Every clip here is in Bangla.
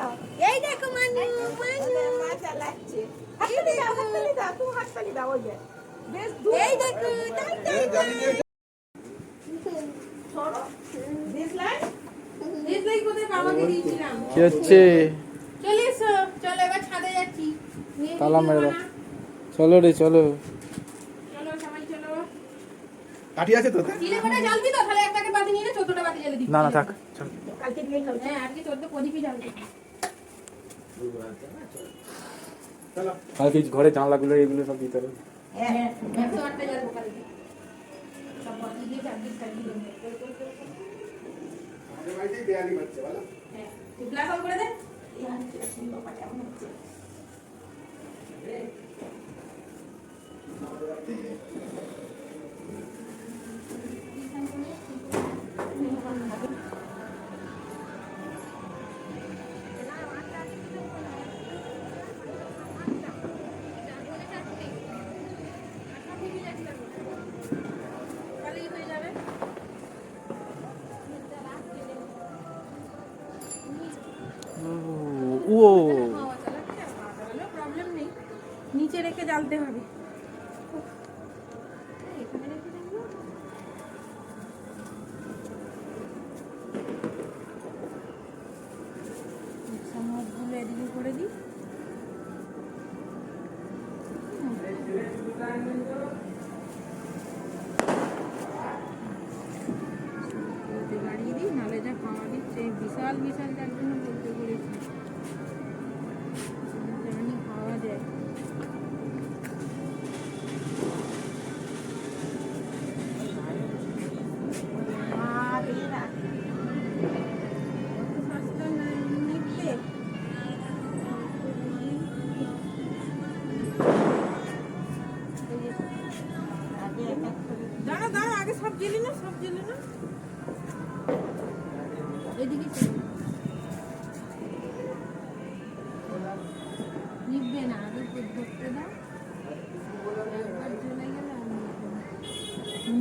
দাও। এই দেখো মানু মানু। মা চালাচ্ছে। হাততালি দাও হাততালি দাও তুমি হাততালি দাও ওই বেশ এই দেখো তাই তাই সরো দিস লাইন এই কোথায় বাবাকে দিয়েছিলাম? কি হচ্ছে? চলে এসো চলো এবার ছাদে যাচ্ছি। তালা মেরে? চলো রে চলো। আছে জ্বালবি তো তাহলে বাতি নিয়ে নে, চোদ্দটা বাতি জ্বালে দিবি না না থাক চল। কালকে দিয়ে খাও হ্যাঁ আজকে চোদ্দ প্রদীপই জ্বালবে চলো কালকে ঘরে জানলাগুলো এগুলো সব দিতে হবে হ্যাঁ একশো ও। নিচে রেখে জ্বালতে হবে এদিকে করে দিই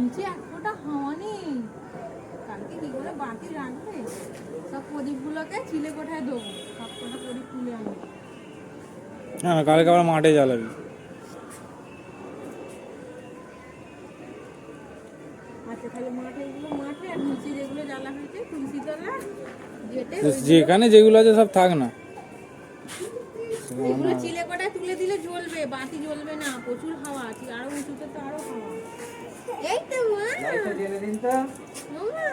নিচে এক ফোঁটা হাওয়া নেই কালকে কি করে বাতি রাখবে? সব প্রদীপগুলোকে চিলে কোঠায় দেবো। সব কটা প্রদীপ তুলে আনব। না না কালকে আবার মাঠে জ্বালাবি। আচ্ছা তাহলে মাঠে এগুলো মাঠে আর নিচে যেগুলো জ্বালা হয়েছে তুলসী তলা যেখানে যেগুলো আছে সব থাক না। এগুলো চিলে তুলে দিলে জ্বলবে বাতি জ্বলবে না প্রচুর হাওয়া আছে আরও উঁচুতে তো আরও হাওয়া। এই তো মা। মামা,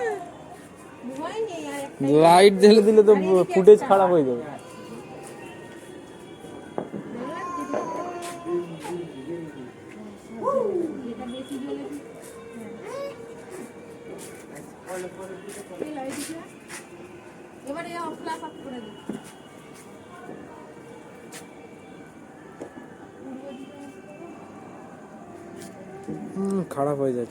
ভয় নেই আর লাইট জ্বেলে দিলে তো ফুটেজ খারাপ হয়ে যাবে। এবারে অফ করে দিই করে যাই।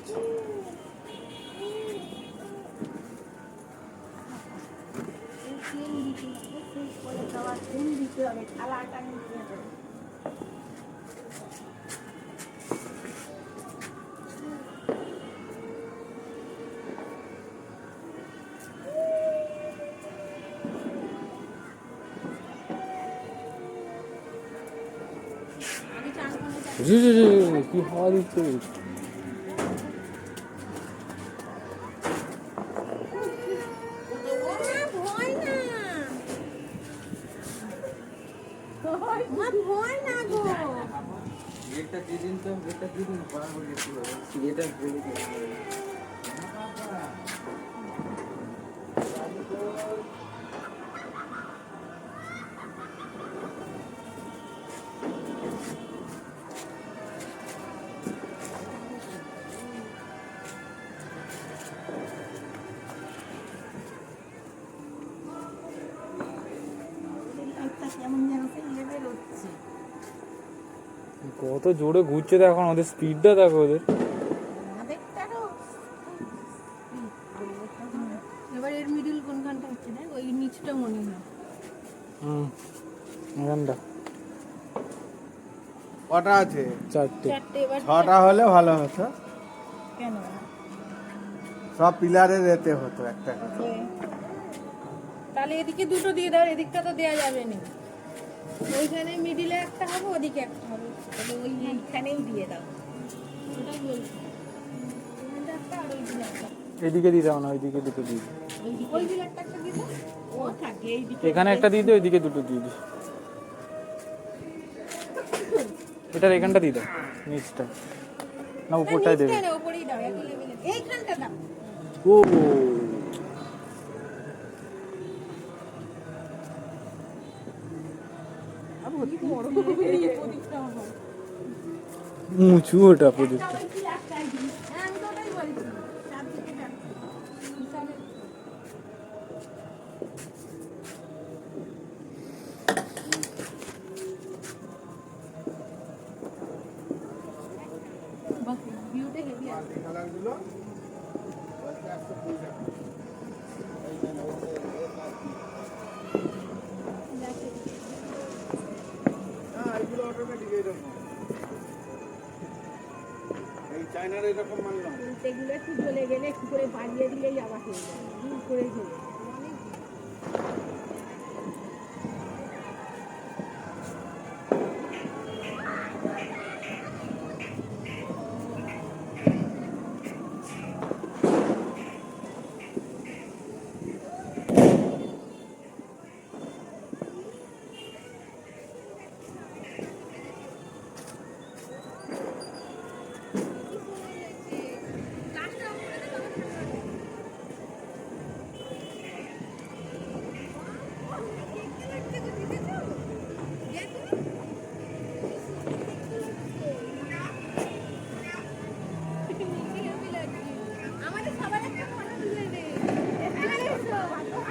জি, জি, জি, জি, কি হাওয়া দিচ্ছে ও মা, ভয় না। মা, ভয় না গো। গেটটা দিয়ে তো গেটটা দিয়ে দিন বরাবর গেটটা গেটটা দিয়ে দিন কত জোরে ঘুরছে দেখো ওদের স্পিডটা দেখো ওদের। এবার এর মিডিল কোনখানটা হচ্ছে দেখ? ওই নিচটা মনে হয়। হুম এখানটা। কটা আছে? চারটে। চারটে এবার ছটা হলে ভালো হতো। কেন? সব পিলারে যেতে হতো একটা করে। তাহলে এদিকে দুটো দিয়ে দাও এদিকটা তো দেওয়া যাবে না। ওইখানে মিডিলে একটা হবে ওদিকে একটা হবে। দিয়ে দাও। এদিকে দিয়ে দাও না ওইদিকে দুটো দিয়ে একটা দাও। ও এখানে একটা দিয়ে ওইদিকে দুটো দিয়ে দিই এটার এখানটা দিয়ে দাও নিচটা। না উপরটাই দেবে। নিচটায় উঁচু ওটা প্রদীপটা। হ্যাঁ চায়নার এরকম মানলাম। এগুলো একটু চলে গেলে একটু করে বাড়িয়ে দিলেই আবার হয়ে যাবে করে জ্বলে